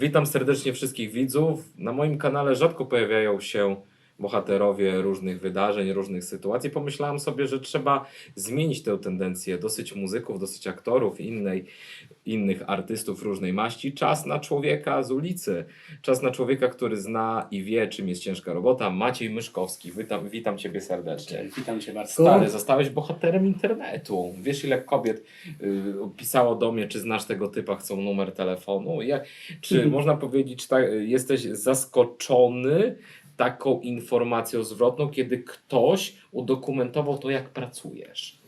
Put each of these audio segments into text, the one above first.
Witam serdecznie wszystkich widzów. Na moim kanale rzadko pojawiają się bohaterowie różnych wydarzeń, różnych sytuacji. Pomyślałem sobie, że trzeba zmienić tę tendencję. Dosyć muzyków, dosyć aktorów, innej, innych artystów różnej maści. Czas na człowieka z ulicy. Czas na człowieka, który zna i wie, czym jest ciężka robota. Maciej Myszkowski, witam, witam Ciebie serdecznie. Witam Cię Bartku. Stary, zostałeś bohaterem internetu. Wiesz, ile kobiet y, pisało do mnie, czy znasz tego typa, chcą numer telefonu. Jak, czy można powiedzieć, czy ta, jesteś zaskoczony taką informacją zwrotną, kiedy ktoś udokumentował to, jak pracujesz?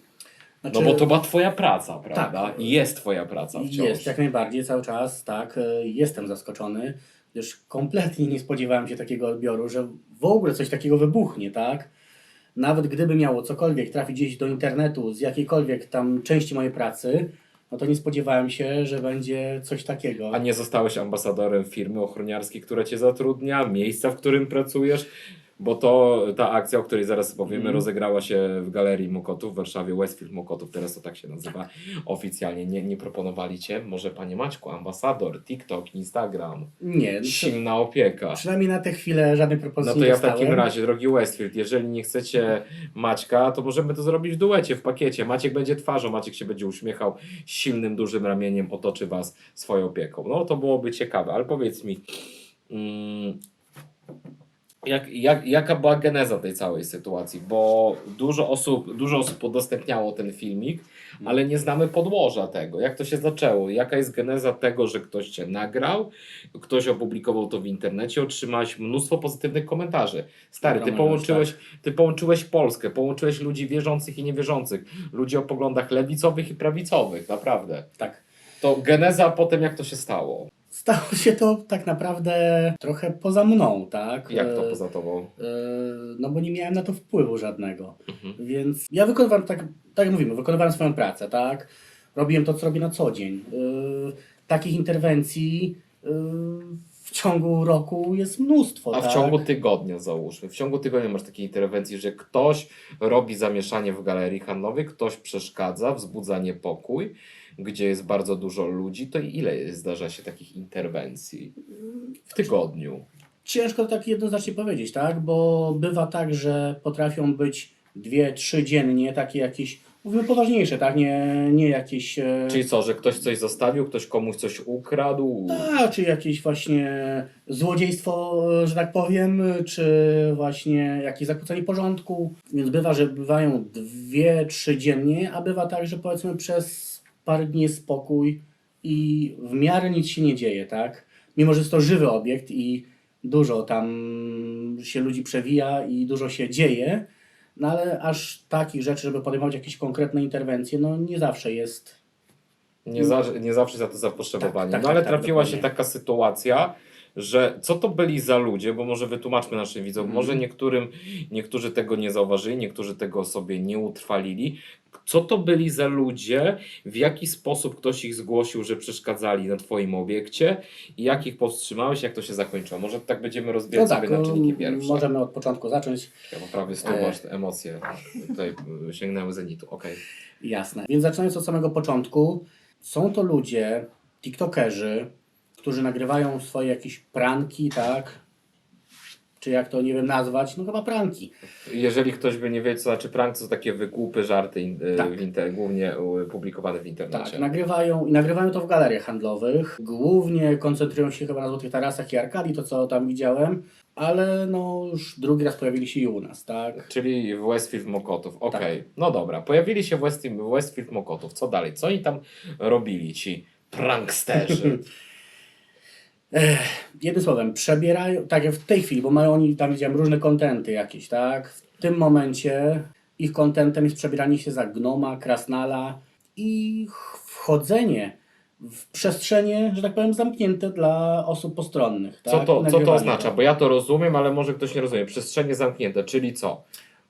Znaczy, No bo to była twoja praca, prawda? Tak. I jest twoja praca wciąż. Jest, jak najbardziej, cały czas, tak, e, jestem zaskoczony, gdyż kompletnie nie spodziewałem się takiego odbioru, że w ogóle coś takiego wybuchnie, tak? Nawet gdyby miało cokolwiek trafić gdzieś do internetu z jakiejkolwiek tam części mojej pracy, no to nie spodziewałem się, że będzie coś takiego. A nie zostałeś ambasadorem firmy ochroniarskiej, która cię zatrudnia, miejsca, w którym pracujesz? Bo to ta akcja, o której zaraz powiemy, Mhm. rozegrała się w Galerii Mokotów w Warszawie, Westfield Mokotów, teraz to tak się nazywa oficjalnie. Nie, nie proponowali cię? Może panie Maćku, ambasador, TikTok, Instagram, Nie, przy, silna opieka. przynajmniej na tę chwilę żadnej No propozycji to nie ja w takim razie, drogi Westfield, jeżeli nie chcecie Maćka, to możemy to zrobić w duecie, w pakiecie. Maciek będzie twarzą, Maciek się będzie uśmiechał, silnym, dużym ramieniem otoczy was swoją opieką. No to byłoby ciekawe, ale powiedz mi, mm, jak, jak, jaka była geneza tej całej sytuacji? Bo dużo osób, dużo osób udostępniało ten filmik, ale nie znamy podłoża tego. Jak to się zaczęło? Jaka jest geneza tego, że ktoś cię nagrał, ktoś opublikował to w internecie, otrzymałeś mnóstwo pozytywnych komentarzy. Stary, ty połączyłeś, ty połączyłeś Polskę, połączyłeś ludzi wierzących i niewierzących, ludzi o poglądach lewicowych i prawicowych, naprawdę. Tak. To geneza, potem jak to się stało? Stało się to tak naprawdę trochę poza mną, tak? Jak to E, poza tobą? e, No bo nie miałem na to wpływu żadnego. Mhm. Więc ja wykonywałem, tak, tak jak mówimy, wykonywałem swoją pracę, tak? Robiłem to, co robię na co dzień. Yy, takich interwencji w ciągu roku jest mnóstwo, A w tak? ciągu tygodnia załóżmy, w ciągu tygodnia masz takiej interwencji, że ktoś robi zamieszanie w galerii handlowej, ktoś przeszkadza, wzbudza niepokój, gdzie jest bardzo dużo ludzi, to ile zdarza się takich interwencji w tygodniu? Ciężko tak jednoznacznie powiedzieć, tak? Bo bywa tak, że potrafią być dwie, trzy dziennie takie jakieś, mówimy poważniejsze, tak? Nie, nie jakieś... e, Czyli co, że ktoś coś zostawił, ktoś komuś coś ukradł? A, czy jakieś właśnie złodziejstwo, że tak powiem, czy właśnie jakieś zakłócenie porządku. Więc bywa, że bywają dwie, trzy dziennie, a bywa tak, że powiedzmy przez parę dni jest spokój i w miarę nic się nie dzieje, tak? Mimo, że jest to żywy obiekt i dużo tam się ludzi przewija i dużo się dzieje, no ale aż takich rzeczy, żeby podejmować jakieś konkretne interwencje, no nie zawsze jest Nie, za, nie zawsze za to zapotrzebowanie. Tak, tak, no ale tak, tak, trafiła się dokładnie. taka sytuacja, że co to byli za ludzie, bo może wytłumaczmy naszym widzom, Mhm. może niektórym, niektórzy tego nie zauważyli, niektórzy tego sobie nie utrwalili. Co to byli za ludzie, w jaki sposób ktoś ich zgłosił, że przeszkadzali na Twoim obiekcie i jak ich powstrzymałeś, jak to się zakończyło? Może tak będziemy rozbierać No sobie tak, na czynniki um, pierwsze. możemy od początku zacząć. Ja poprawię z tyłu, E. emocje tutaj sięgnęły zenitu. Okej. Jasne. Więc zaczynając od samego początku, są to ludzie, tiktokerzy, którzy nagrywają swoje jakieś pranki, tak? Czy jak to, nie wiem, nazwać? No chyba pranki. Jeżeli ktoś by nie wiedział, co znaczy prank, to są takie wygłupy, żarty in, y, Tak. inter, głównie publikowane w internecie. Tak, nagrywają i nagrywają to w galeriach handlowych. Głównie koncentrują się chyba na Złotych Tarasach i Arkadii, to co tam widziałem, ale no już drugi raz pojawili się i u nas, tak? Czyli w Westfield Mokotów. Okej, no dobra. Pojawili się w Westfield, Westfield Mokotów. Co dalej? Co oni tam robili, ci pranksterzy? Jednym słowem, przebierają, tak jak w tej chwili, bo mają oni tam widziałem różne kontenty jakieś, tak? W tym momencie ich kontentem jest przebieranie się za gnoma, krasnala i ch- wchodzenie w przestrzenie, że tak powiem, zamknięte dla osób postronnych. Co tak? to, co to oznacza? Bo ja to rozumiem, ale może ktoś nie rozumie. Przestrzenie zamknięte, czyli co?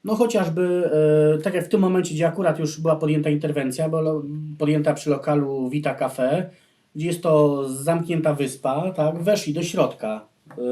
No chociażby, e, tak jak w tym momencie, gdzie akurat już była podjęta interwencja, bo podjęta przy lokalu Vita Cafe, gdzie jest to zamknięta wyspa, tak, weszli do środka, e,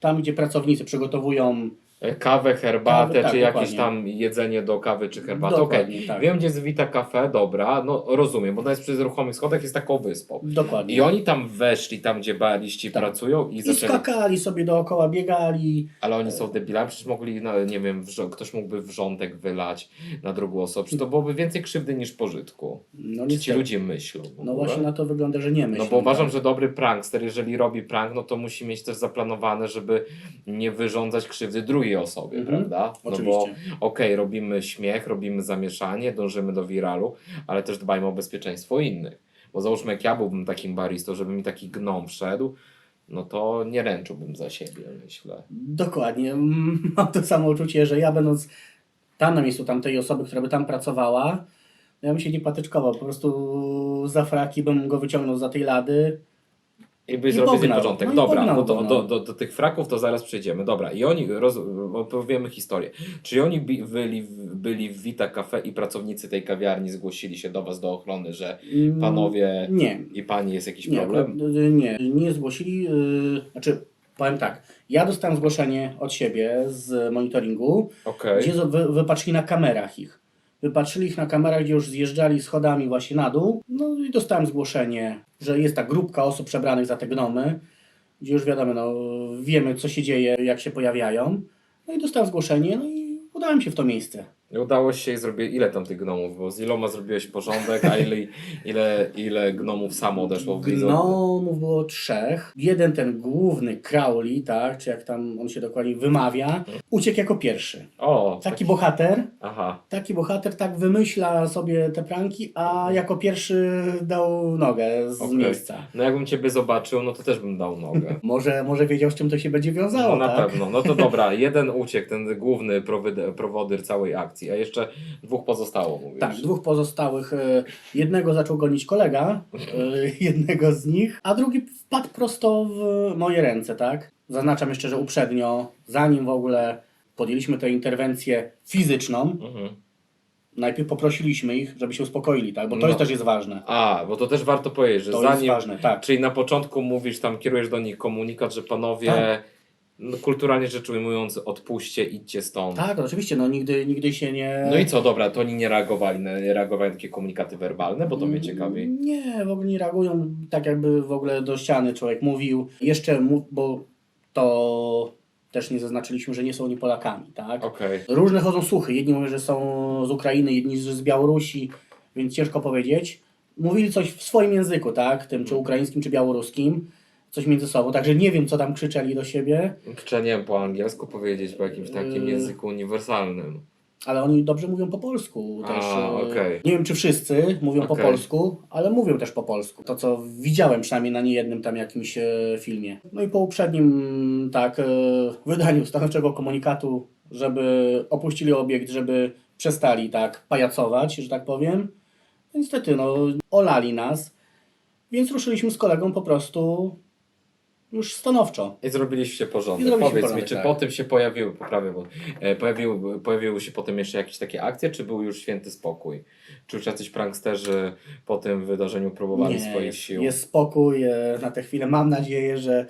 tam gdzie pracownicy przygotowują Kawę, herbatę, Kawę, tak, czy jakieś dokładnie. tam jedzenie do kawy czy herbaty. Okej, Dokładnie, tak. wiem gdzie jest Vita Cafe, dobra, no rozumiem, bo to jest przy ruchomych schodach, jest taką wyspą. Dokładnie. I oni tam weszli, tam gdzie baliści Tak. pracują i I zaczęli... skakali sobie dookoła, biegali. Ale oni są debilami, przecież mogli, no, nie wiem, wrzo- ktoś mógłby wrzątek wylać na drugą osobę, przecież to byłoby więcej krzywdy niż pożytku. No, Czy ci niestety. ludzie myślą? w no ogóle? właśnie na to wygląda, że nie myślą. No bo uważam, tak. że dobry prankster, jeżeli robi prank, no to musi mieć też zaplanowane, żeby nie wyrządzać krzywdy drugiej osobie, Mhm. prawda? No bo Oczywiście. okej, robimy śmiech, robimy zamieszanie, dążymy do wiralu, ale też dbajmy o bezpieczeństwo innych. Bo załóżmy, jak ja byłbym takim baristą, żeby mi taki gnom wszedł, no to nie ręczyłbym za siebie, myślę. Dokładnie. Mm, Mam to samo uczucie, że ja będąc tam na miejscu tamtej osoby, która by tam pracowała, ja bym się nie patyczkował. Po prostu za fraki bym go wyciągnął za tej lady. I by I zrobić pognał. porządek. No i Dobra, pognał no do, go, no. do, do, do tych fraków to zaraz przejdziemy. Dobra, i oni, roz, opowiemy historię. Czy oni bi, byli, byli w Vita Cafe i pracownicy tej kawiarni zgłosili się do was, do ochrony, że Mm, panowie Nie. i pani jest jakiś Nie, problem? akurat, y, nie, nie zgłosili. Yy, znaczy, powiem tak. Ja dostałem zgłoszenie od siebie z monitoringu, Okej. gdzie wy, wypatrzyli na kamerach ich. Wypatrzyli ich na kamerach, gdzie już zjeżdżali schodami właśnie na dół. No i dostałem zgłoszenie, że jest ta grupka osób przebranych za te gnomy, gdzie już wiadomo, no, wiemy co się dzieje, jak się pojawiają. No i dostałem zgłoszenie, no i udałem się w to miejsce. Udało się i zrobię, ile tam tych gnomów było? Z iloma zrobiłeś porządek, a ile, ile, ile gnomów samo odeszło w widzą? Gnomów było trzech. Jeden ten główny Crowley, tak, czy jak tam on się dokładnie wymawia, uciekł jako pierwszy. O, Taki bohater, aha. taki bohater tak wymyśla sobie te pranki, a jako pierwszy dał nogę z Okej. miejsca. No jakbym ciebie zobaczył, no to też bym dał nogę. Może, może wiedział, z czym to się będzie wiązało, No na tak? pewno. No to dobra, jeden uciekł, ten główny prowodyr, prowodyr całej akcji, a jeszcze dwóch pozostało, mówisz. Tak, dwóch pozostałych. e, Jednego zaczął gonić kolega, e, jednego z nich, a drugi wpadł prosto w moje ręce, tak? Zaznaczam jeszcze, że uprzednio, zanim w ogóle podjęliśmy tę interwencję fizyczną, Mhm. najpierw poprosiliśmy ich, żeby się uspokoili, tak? Bo to No. jest też jest ważne. A, bo to też warto powiedzieć, że To jest zanim... ważne, tak. Czyli na początku mówisz, tam kierujesz do nich komunikat, że panowie, Tak. No, kulturalnie rzecz ujmując, odpuśćcie, idźcie stąd. Tak, oczywiście, no nigdy, nigdy się nie... No i co, dobra, to oni nie reagowali, na, nie reagowali na takie komunikaty werbalne, bo to Mm. mnie ciekawi. Nie, w ogóle nie reagują tak jakby w ogóle do ściany człowiek mówił. Jeszcze, mów, bo to też nie zaznaczyliśmy, że nie są oni Polakami, tak? Okej. Różne chodzą słuchy. Jedni mówią, że są z Ukrainy, jedni z Białorusi, więc ciężko powiedzieć. Mówili coś w swoim języku, tak? Tym czy ukraińskim, czy białoruskim. Coś między sobą. Także nie wiem, co tam krzyczeli do siebie, Trzeba, nie wiem, po angielsku powiedzieć, po jakimś takim Yy. języku uniwersalnym. ale oni dobrze mówią po polsku A, też. e, okej. Nie wiem, czy wszyscy mówią po Okej. polsku, ale mówią też po polsku. To, co widziałem przynajmniej na niejednym tam jakimś e, filmie. No i po uprzednim, tak, e, wydaniu stanowczego komunikatu, żeby opuścili obiekt, żeby przestali tak pajacować, że tak powiem. Niestety, no, olali nas, więc ruszyliśmy z kolegą po prostu już stanowczo. I zrobiliście I porządek. zrobiliśmy Powiedz porządek, mi, czy tak. po tym się pojawiły, poprawię, bo e, pojawiły, pojawiły się potem jeszcze jakieś takie akcje, czy był już święty spokój? Czy już jacyś pranksterzy po tym wydarzeniu próbowali swoich jest, sił? jest spokój e, na tę chwilę. Mam nadzieję, że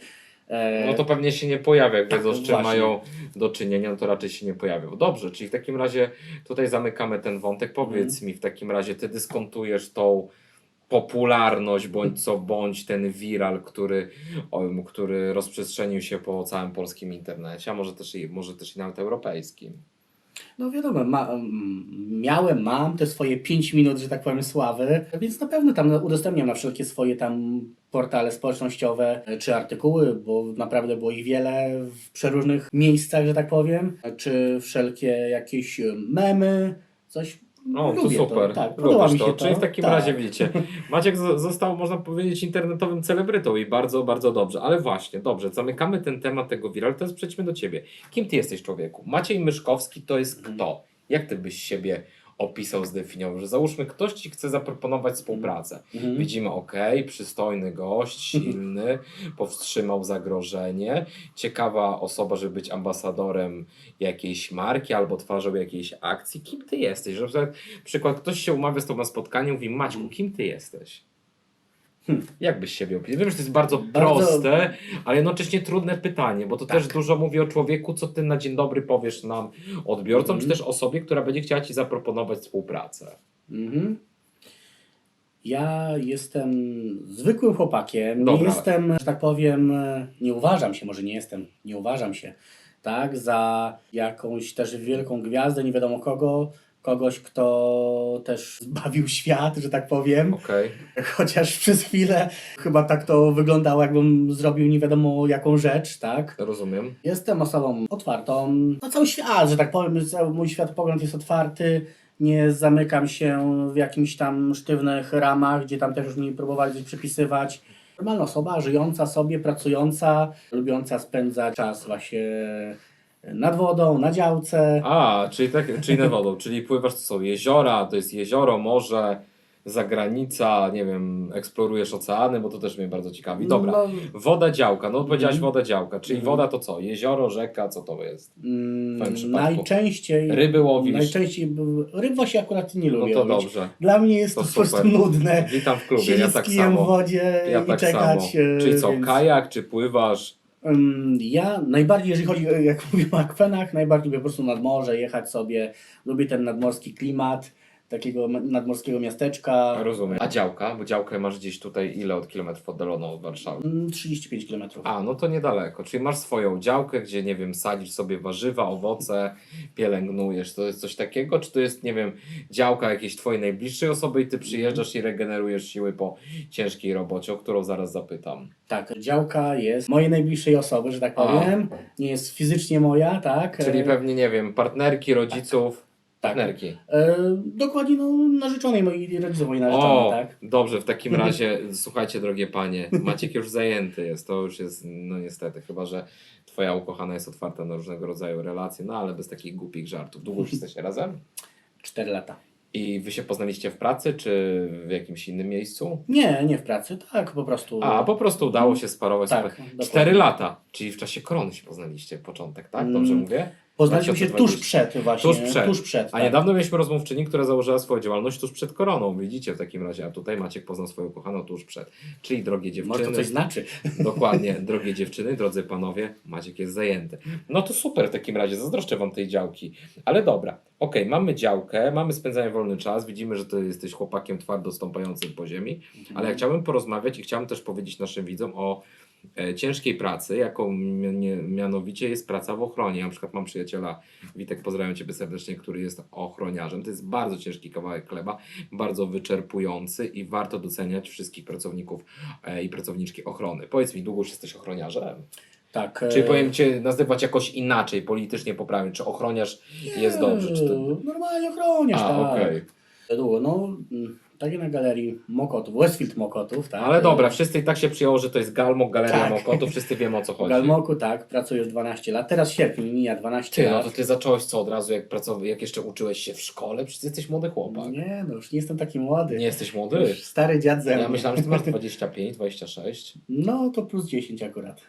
e, No to pewnie się nie pojawia, jak Tak, wiedzą z czym właśnie. mają do czynienia, no to raczej się nie pojawią. Dobrze, czyli w takim razie tutaj zamykamy ten wątek. Powiedz Mhm. mi w takim razie, ty dyskontujesz tą popularność bądź co bądź ten viral, który, który rozprzestrzenił się po całym polskim internecie, a może też i, może też i nawet europejskim. No wiadomo, ma, miałem, mam te swoje 5 minut, że tak powiem, sławy, więc na pewno tam udostępniam na wszelkie swoje tam portale społecznościowe e, czy artykuły, bo naprawdę było ich wiele w przeróżnych miejscach, że tak powiem, czy wszelkie jakieś e, memy, coś. No, to Lubię super. tak, Lubisz podoba mi się to. to. Czyli w takim tak. razie widzicie, Maciek zo- został, można powiedzieć, internetowym celebrytą i bardzo, bardzo dobrze. Ale właśnie, dobrze, zamykamy ten temat tego viral, teraz przejdźmy do ciebie. Kim ty jesteś człowieku? Maciej Myszkowski to jest Mhm. kto? Jak ty byś siebie opisał, zdefiniował? Że załóżmy, ktoś ci chce zaproponować współpracę. Mhm. Widzimy, ok, przystojny gość, silny, powstrzymał zagrożenie, ciekawa osoba, żeby być ambasadorem jakiejś marki albo twarzą jakiejś akcji. Kim ty jesteś? Że na przykład, przykład ktoś się umawia z tobą na spotkaniu, mówi Maćku, kim ty jesteś? Jak byś siebie opisał? Wiem, że to jest bardzo, Bardzo- proste, ale jednocześnie trudne pytanie, bo to Tak. też dużo mówi o człowieku, co ty na dzień dobry powiesz nam, odbiorcom, Mhm. czy też osobie, która będzie chciała ci zaproponować współpracę. Mhm. Ja jestem zwykłym chłopakiem. Dobra. Nie jestem, że tak powiem, nie uważam się, może nie jestem, nie uważam się, tak, za jakąś też wielką gwiazdę, nie wiadomo kogo, kogoś, kto też zbawił świat, że tak powiem. Okej. Chociaż przez chwilę chyba tak to wyglądało, jakbym zrobił nie wiadomo jaką rzecz, tak. Rozumiem. Jestem osobą otwartą na cały świat, że tak powiem, cały mój światopogląd jest otwarty. Nie zamykam się w jakimś tam sztywnych ramach, gdzie tam też już mi próbowali coś przypisywać. Normalna osoba, żyjąca sobie, pracująca, lubiąca spędzać czas właśnie nad wodą, na działce. A, czyli tak, czyli nad wodą, czyli pływasz, to są jeziora, to jest jezioro, morze, zagranica, nie wiem, eksplorujesz oceany, bo to też mnie bardzo ciekawi. Dobra, No, woda, działka, no powiedziałaś Mhm. woda, działka, czyli Mhm. woda to co? Jezioro, rzeka, co to jest? mm, twoim przypadku? najczęściej. Ryby łowisz? Najczęściej ryb właśnie akurat nie No lubię. to łowić. dobrze. Dla mnie jest To to, po prostu nudne. Witam w klubie, Siedzieć ja z tak kijem w samo. wodzie Ja i tak czekać. samo. e, Czyli co, więc- kajak, czy pływasz? Ja najbardziej, jeżeli chodzi, o- jak mówię o akwenach, najbardziej lubię po prostu nad morze, jechać sobie. Lubię ten nadmorski klimat, takiego nadmorskiego miasteczka. Rozumiem. A działka? Bo działkę masz gdzieś tutaj ile od kilometrów oddaloną od Warszawy? Ym, 35 km. A, no to niedaleko. Czyli masz swoją działkę, gdzie, nie wiem, sadzisz sobie warzywa, owoce, pielęgnujesz. To jest coś takiego? Czy to jest, nie wiem, działka jakiejś twojej najbliższej osoby i ty przyjeżdżasz i regenerujesz siły po ciężkiej robocie, o którą zaraz zapytam. Tak, działka jest mojej najbliższej osoby, że tak powiem. Nie jest fizycznie moja, tak? Czyli E, pewnie, nie wiem, partnerki, rodziców. Partnerki. E, dokładnie no, narzeczonej mojej rodziców mojej narzeczonej, O, tak? dobrze, w takim razie, słuchajcie, drogie panie, Maciek już zajęty jest, to już jest, no niestety, chyba że twoja ukochana jest otwarta na różnego rodzaju relacje, no ale bez takich głupich żartów. Długo już jesteście razem? 4 lata. I wy się poznaliście w pracy, czy w jakimś innym miejscu? Nie, nie w pracy, tak, po prostu. A, po prostu udało się sparować. Tak, super. dokładnie. Cztery lata, czyli w czasie korony się poznaliście, początek, tak? Dobrze Mm, mówię? Poznaliśmy się 2020. tuż przed właśnie. Tuż przed. Tuż przed A tak. niedawno mieliśmy rozmówczyni, która założyła swoją działalność tuż przed koroną. Widzicie w takim razie, a tutaj Maciek poznał swoją kochaną tuż przed. Czyli drogie dziewczyny. Może to coś znaczy. Dokładnie, drogie dziewczyny, drodzy panowie, Maciek jest zajęty. No to super w takim razie, zazdroszczę wam tej działki. Ale dobra, okej, mamy działkę, mamy spędzanie wolny czas, widzimy, że ty jesteś chłopakiem twardo stąpającym po ziemi, ale ja chciałbym porozmawiać i chciałbym też powiedzieć naszym widzom o ciężkiej pracy, jaką mi- mianowicie jest praca w ochronie. Ja na przykład mam przyjaciela, Witek, pozdrawiam Ciebie serdecznie, który jest ochroniarzem. To jest bardzo ciężki kawałek chleba, bardzo wyczerpujący i warto doceniać wszystkich pracowników e, i pracowniczki ochrony. Powiedz mi, długo już jesteś ochroniarzem? Tak. Czyli e, powiem Cię nazywać jakoś inaczej, politycznie poprawnie, czy ochroniarz jest dobrze? Czy to... Normalnie ochroniarz, A, tak. okej. Długo, no, mm, tak na galerii Mokotów, Westfield Mokotów, tak. Ale dobra, wszyscy i tak się przyjęło, że to jest Galmok, Galeria Tak. Mokotów, wszyscy wiemy o co W chodzi. Galmoku, tak, pracuję już 12 lat. Teraz w sierpniu mija 12 Ty, no lat. to Ty zacząłeś co od razu, jak pracowałeś, jak jeszcze uczyłeś się w szkole? Przecież jesteś młody chłopak. Nie, Nie, no już nie jestem taki młody. jesteś młody? Już stary dziad ze mną. Ja myślałem, że Ty masz 25, 26. No to plus 10 akurat.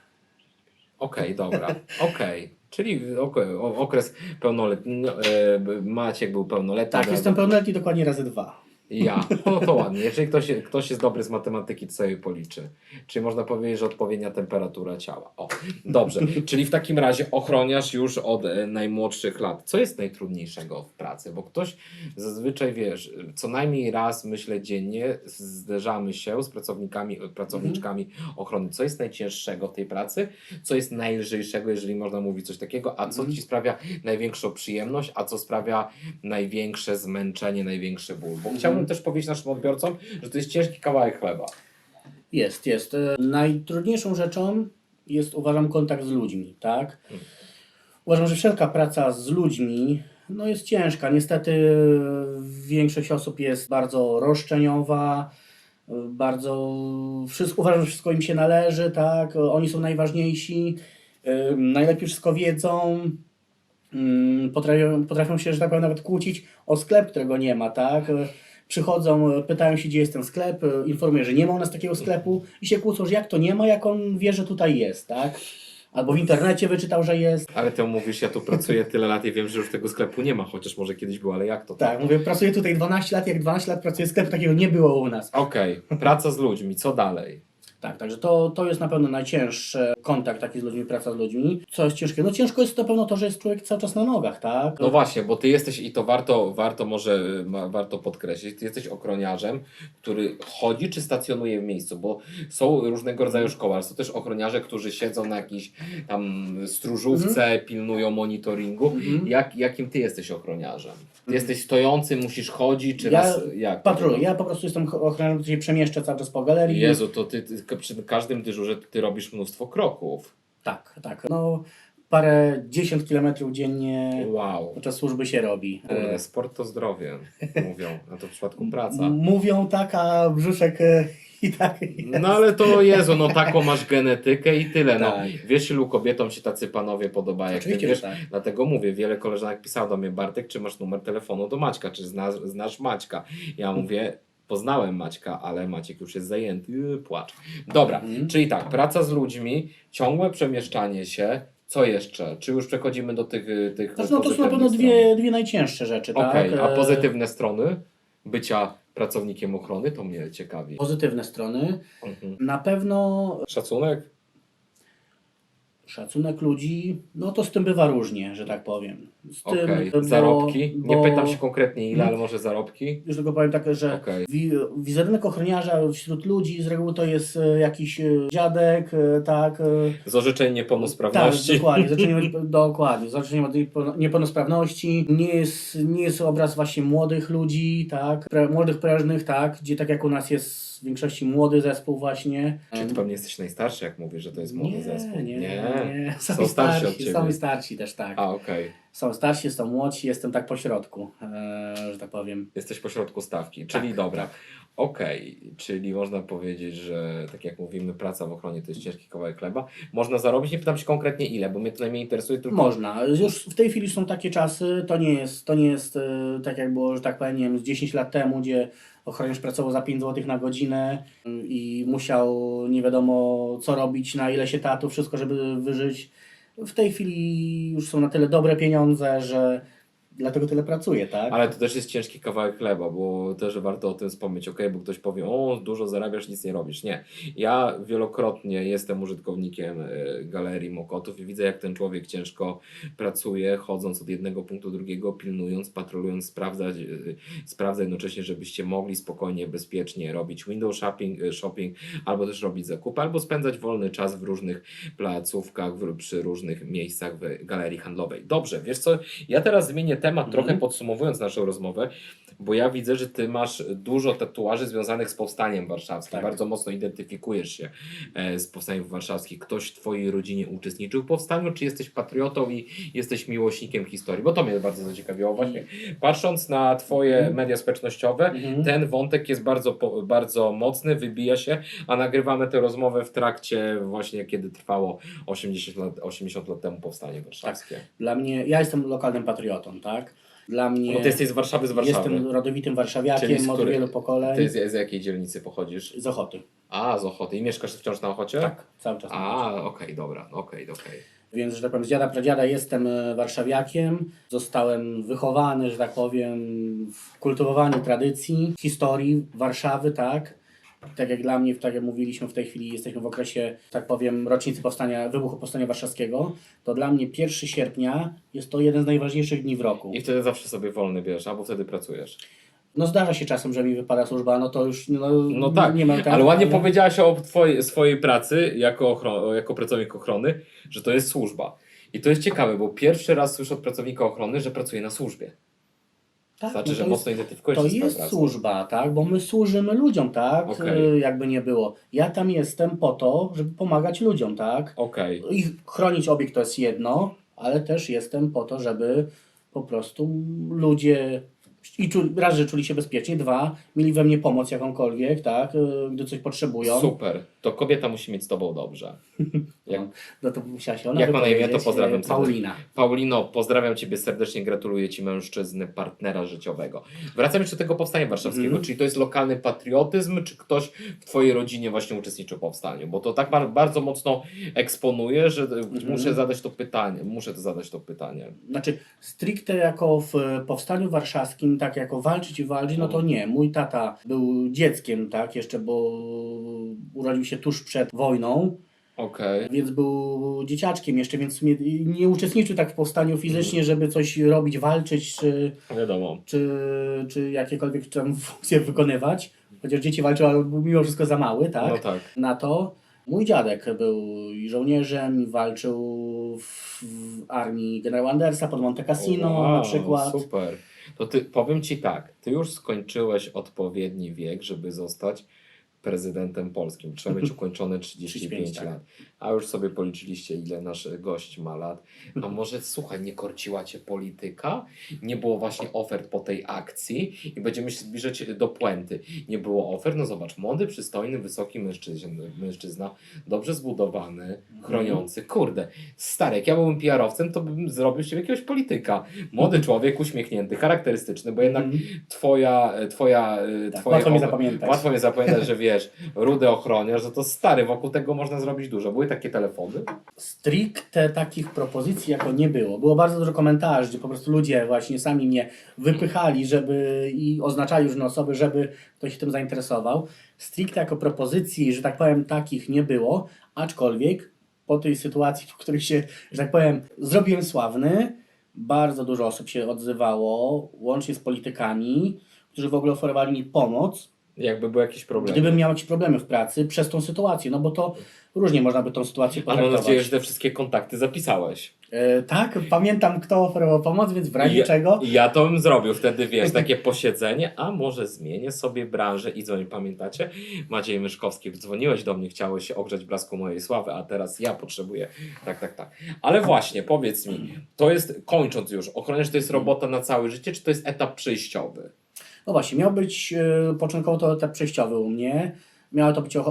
Okej, dobra, okej. Czyli okej, o- okres pełnoletni, no, e, Maciek był pełnoletni. Tak, no, jestem pełnoletni dokładnie razy dwa. Ja, no to ładnie. Jeżeli ktoś, ktoś jest dobry z matematyki, to sobie policzy. Czyli można powiedzieć, że odpowiednia temperatura ciała. O, dobrze. Czyli w takim razie ochroniasz już od e, najmłodszych lat. Co jest najtrudniejszego w pracy? Bo ktoś zazwyczaj, wiesz, co najmniej raz, myślę, dziennie zderzamy się z pracownikami, pracowniczkami ochrony. Co jest najcięższego w tej pracy? Co jest najlżejszego, jeżeli można mówić coś takiego? A co Mhm. Ci sprawia największą przyjemność? A co sprawia największe zmęczenie, największy ból? Bo chciałbym też powiedzieć naszym odbiorcom, że to jest ciężki kawałek chleba. Jest, jest. E, Najtrudniejszą rzeczą jest, uważam, kontakt z ludźmi, tak? Uważam, że wszelka praca z ludźmi no jest ciężka. Niestety e, większość osób jest bardzo roszczeniowa, e, bardzo wszystko, uważam, że wszystko im się należy, tak? Oni są najważniejsi, najlepiej wszystko wiedzą. Mm, Potrafią, potrafią się, że tak powiem, nawet kłócić o sklep, którego nie ma, tak? Przychodzą, pytają się, gdzie jest ten sklep, e, informuję, że nie ma u nas takiego sklepu i się kłócą, że jak to nie ma, jak on wie, że tutaj jest, tak? albo w internecie wyczytał, że jest. Ale ty mówisz, ja tu pracuję tyle lat i wiem, że już tego sklepu nie ma, chociaż może kiedyś był, ale jak to? Tak, mówię, pracuję tutaj 12 lat, jak 12 lat pracuję, sklepu takiego nie było u nas. Okej, praca z ludźmi, co dalej? Tak, także to, to jest na pewno najcięższy kontakt taki z ludźmi, praca z ludźmi. Co jest ciężkie? No ciężko jest na pewno to, że jest człowiek cały czas na nogach, tak? No właśnie, bo ty jesteś i to warto, warto może warto podkreślić, ty jesteś ochroniarzem, który chodzi czy stacjonuje w miejscu, bo są różnego rodzaju szkoły, ale są też ochroniarze, którzy siedzą na jakiejś tam stróżówce, pilnują monitoringu. Mhm. Jak, jakim ty jesteś ochroniarzem? Ty jesteś stojący, musisz chodzić, czy Ja raz, jak? Patroluję. Ja po prostu jestem ochroniarzem, który się przemieszcza cały czas po galerii. Jezu, to ty, ty przy każdym dyżurze ty robisz mnóstwo kroków. Tak, tak. No parę dziesiąt kilometrów dziennie Wow. podczas służby się robi. Kurde, E, sport to zdrowie, mówią, a to w przypadku praca. Mówią tak, a brzuszek e, i tak jest. No ale to Jezu, no taką masz genetykę i tyle. No. Tak. Wiesz ilu kobietom się tacy panowie podobają, Oczywiście, wiesz. tak. Dlatego mówię, wiele koleżanek pisało do mnie, Bartek, czy masz numer telefonu do Maćka, czy znasz, znasz Maćka? Ja mówię, poznałem Maćka, ale Maciek już jest zajęty, yy, płacz. Dobra, Mhm. czyli tak, praca z ludźmi, ciągłe przemieszczanie się, co jeszcze? Czy już przechodzimy do tych, y, tych Znaczy, no to są na pewno dwie, dwie najcięższe rzeczy, stron? tak? Okej, a E, pozytywne strony bycia pracownikiem ochrony, to mnie ciekawi. Pozytywne strony. Mhm. Na pewno Szacunek? Szacunek ludzi, no to z tym bywa różnie, że tak powiem. Z tym, Okej, bo- zarobki? Nie bo- pytam się konkretnie ile, ale może zarobki? Już tylko powiem tak, że Okej. wi wizerunek ochroniarza wśród ludzi z reguły to jest e, jakiś e, dziadek, e, tak. e, Z orzeczeń Tak, niepełnosprawności? dokładnie, zaczynamy, dokładnie, od niepełno- niepełnosprawności. Nie jest, nie jest obraz właśnie młodych ludzi, tak, pre, młodych prężnych, tak, gdzie tak jak u nas jest w większości młody zespół właśnie. Czy ty pewnie jesteś najstarszy, jak mówisz, że to jest młody nie, zespół? Nie, nie, nie. Są, Są starsi od ciebie. są i starsi też, tak. A, okej. Są starsi, są młodsi, jestem tak po środku, e, że tak powiem. Jesteś pośrodku stawki, czyli Tak, dobra. tak. Okej, czyli można powiedzieć, że tak jak mówimy, praca w ochronie to jest ciężki kawałek chleba. Można zarobić, nie pytam się konkretnie ile, bo mnie to najmniej interesuje, tylko Można. Już w tej chwili są takie czasy, to nie jest, to nie jest e, tak jak było, że tak powiem, nie wiem, z 10 lat temu, gdzie ochroniarz pracował za 5 zł na godzinę mm, i musiał nie wiadomo co robić, na ile się tatu, wszystko, żeby wyżyć. W tej chwili już są na tyle dobre pieniądze, że dlatego tyle pracuje, tak? Ale to też jest ciężki kawałek chleba, bo też warto o tym wspomnieć, ok? Bo ktoś powie, o, dużo zarabiasz, nic nie robisz. Nie. Ja wielokrotnie jestem użytkownikiem e, galerii Mokotów i widzę, jak ten człowiek ciężko pracuje, chodząc od jednego punktu do drugiego, pilnując, patrolując, sprawdzać, e, sprawdza jednocześnie, żebyście mogli spokojnie, bezpiecznie robić window shopping, e, shopping albo też robić zakupy, albo spędzać wolny czas w różnych placówkach, przy różnych miejscach w galerii handlowej. Dobrze, wiesz co, ja teraz zmienię temat, Mhm. trochę podsumowując naszą rozmowę, bo ja widzę, że ty masz dużo tatuaży związanych z powstaniem warszawskim. Tak. Bardzo mocno identyfikujesz się e, z powstaniem warszawskim. Ktoś w twojej rodzinie uczestniczył w powstaniu, czy jesteś patriotą i jesteś miłośnikiem historii? Bo to mnie bardzo zaciekawiło. Właśnie patrząc na twoje Mhm. media społecznościowe, Mhm. ten wątek jest bardzo, bardzo mocny, wybija się, a nagrywamy tę rozmowę w trakcie właśnie, kiedy trwało 80 lat, 80 lat temu powstanie warszawskie. Dla mnie, ja jestem lokalnym patriotą, tak? Dla mnie No ty jesteś z Warszawy, z Warszawy. jestem rodowitym Czyli warszawiakiem z od wielu pokoleń. Ty z, z jakiej dzielnicy pochodzisz? Z Ochoty. A, z Ochoty. I mieszkasz wciąż na Ochocie? Tak, cały czas. A, okej, dobra, okej, okej. Więc, że tak powiem, z dziada pradziada jestem e, warszawiakiem. Zostałem wychowany, że tak powiem, w kultywowaniu tradycji, historii Warszawy, tak. Tak jak dla mnie, tak jak mówiliśmy, w tej chwili jesteśmy w okresie, tak powiem, rocznicy powstania, wybuchu Powstania Warszawskiego, to dla mnie 1 sierpnia jest to jeden z najważniejszych dni w roku. I wtedy zawsze sobie wolny bierzesz, albo wtedy pracujesz. No zdarza się czasem, że mi wypada służba, no to już no, No tak, nie ma tak, ale ładnie powiedziałaś o twojej, swojej pracy jako, ochro- jako pracownik ochrony, że to jest służba. I to jest ciekawe, bo pierwszy raz słyszę od pracownika ochrony, że pracuje na służbie. Tak, Znaczy, no że to mocno identyfikujesz to się z tą jest pracą. służba, tak, bo my służymy ludziom, tak, Okej. y, jakby nie było. Ja tam jestem po to, żeby pomagać ludziom, tak. Okej. I chronić obiekt to jest jedno, ale też jestem po to, żeby po prostu ludzie i czu, raz, że czuli się bezpiecznie, dwa, mieli we mnie pomoc jakąkolwiek, tak, y, gdy coś potrzebują. Super. To kobieta musi mieć z tobą dobrze. Jak, No to musiała się ona Jak ma na imię, to wypowiedzieć, pozdrawiam serdecznie. Paulina. Paulino, pozdrawiam Ciebie serdecznie, gratuluję Ci mężczyzny, partnera życiowego. Wracamy jeszcze do tego Powstania Warszawskiego, Mhm. czyli to jest lokalny patriotyzm, czy ktoś w Twojej rodzinie właśnie uczestniczył w powstaniu? Bo to tak bar- bardzo mocno eksponuje, że Mhm. muszę zadać to pytanie, muszę to zadać to pytanie. Znaczy, stricte jako w powstaniu warszawskim, tak jako walczyć i walczyć, no to nie. Mój tata był dzieckiem, tak, jeszcze, bo urodził się tuż przed wojną, Okej. więc był dzieciaczkiem jeszcze, więc nie uczestniczył tak w powstaniu fizycznie, żeby coś robić, walczyć, czy, Wiadomo. czy, czy jakiekolwiek tam funkcje wykonywać. Chociaż dzieci walczyły, ale był mimo wszystko za mały, tak? No tak. na to. Mój dziadek był i żołnierzem, i walczył w, w armii generała Andersa pod Monte Cassino Wow, na przykład. Super. To ty, powiem Ci tak, Ty już skończyłeś odpowiedni wiek, żeby zostać prezydentem polskim. Trzeba mieć ukończone 35 35, tak. A już sobie policzyliście, ile nasz gość ma lat. A może, słuchaj, nie korciła Cię polityka? Nie było właśnie ofert po tej akcji i będziemy się zbliżać do puenty. Nie było ofert? No zobacz, młody, przystojny, wysoki mężczyzna, mężczyzna dobrze zbudowany, chroniący. Kurde, stary, jak ja byłbym PR-owcem, to bym zrobił Ciebie jakiegoś polityka. Młody człowiek, uśmiechnięty, charakterystyczny, bo jednak Mhm. twoja, twoja, e, Tak, twoje łatwo mnie zapamiętać. Łatwo mnie zapamiętać, że wiesz, rudy ochroniarz, że to stary, wokół tego można zrobić dużo. Były takie telefony? Stricte takich propozycji jako nie było. Było bardzo dużo komentarzy, gdzie po prostu ludzie właśnie sami mnie wypychali, żeby i oznaczali różne osoby, żeby ktoś się tym zainteresował. Stricte jako propozycji, że tak powiem, takich nie było, aczkolwiek po tej sytuacji, w której się, że tak powiem, zrobiłem sławny, bardzo dużo osób się odzywało, łącznie z politykami, którzy w ogóle oferowali mi pomoc, Jakby były jakieś problemy. gdybym miał jakieś problemy w pracy przez tą sytuację, no bo to różnie można by tą sytuację A mam potraktować. nadzieję, że te wszystkie kontakty zapisałeś. E, tak, pamiętam kto oferował pomoc, więc w razie ja, czego. Ja to bym zrobił wtedy, wiesz, takie posiedzenie, a może zmienię sobie branżę i dzwonię, pamiętacie? Maciej Myszkowski, dzwoniłeś do mnie, chciałeś się ogrzać blasku mojej sławy, a teraz ja potrzebuję, tak, tak, tak. Ale właśnie, powiedz mi, to jest, kończąc już, ochroniarz to jest robota na całe życie, czy to jest etap przejściowy? No właśnie, miał być e, początkowo to etap przejściowy u mnie. Miała to być e,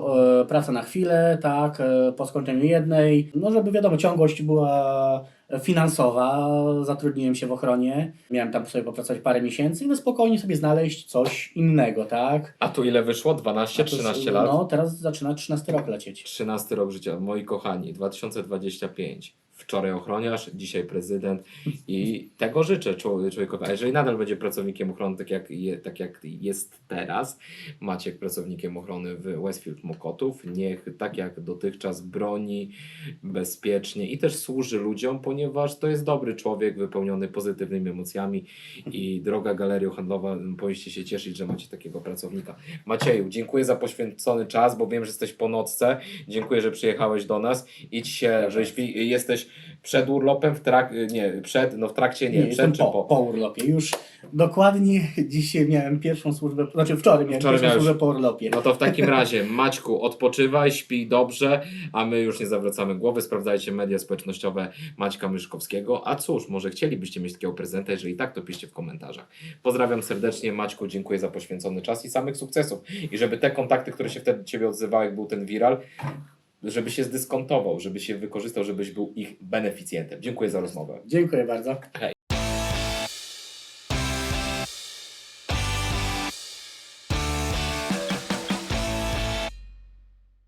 praca na chwilę, tak, e, po skończeniu jednej. No, żeby wiadomo, ciągłość była finansowa. Zatrudniłem się w ochronie. Miałem tam sobie popracować parę miesięcy i no spokojnie sobie znaleźć coś innego, tak. A tu ile wyszło? 12, A to- 13 lat? No, teraz zaczyna 13 rok lecieć. 13 rok życia. Moi kochani, 2025. Wczoraj ochroniarz, dzisiaj prezydent i tego życzę człowie- człowiekowi. A jeżeli nadal będzie pracownikiem ochrony, tak jak, je, tak jak jest teraz, Maciek pracownikiem ochrony w Westfield Mokotów, niech tak jak dotychczas broni bezpiecznie i też służy ludziom, ponieważ to jest dobry człowiek wypełniony pozytywnymi emocjami i droga galeria handlowa, powinniście się cieszyć, że macie takiego pracownika. Macieju, dziękuję za poświęcony czas, bo wiem, że jesteś po nocce. Dziękuję, że przyjechałeś do nas. Idź się, wyśpij. Jesteś przed urlopem, w trak... nie, przed, no w trakcie nie, Nie, przed czy po, po? po urlopie. Już dokładnie dzisiaj miałem pierwszą służbę, znaczy wczoraj miałem Wczoraj pierwszą miałeś- służbę po urlopie. No to w takim razie, Maćku, odpoczywaj, śpij dobrze, a my już nie zawracamy głowy. Sprawdzajcie media społecznościowe Maćka Myszkowskiego. A cóż, może chcielibyście mieć takiego prezenta, jeżeli tak, to piszcie w komentarzach. Pozdrawiam serdecznie, Maćku, dziękuję za poświęcony czas i samych sukcesów. I żeby te kontakty, które się wtedy Ciebie odzywały, jak był ten viral, żeby się zdyskontował, żeby się wykorzystał, żebyś był ich beneficjentem. Dziękuję za rozmowę. Dziękuję bardzo. Hej.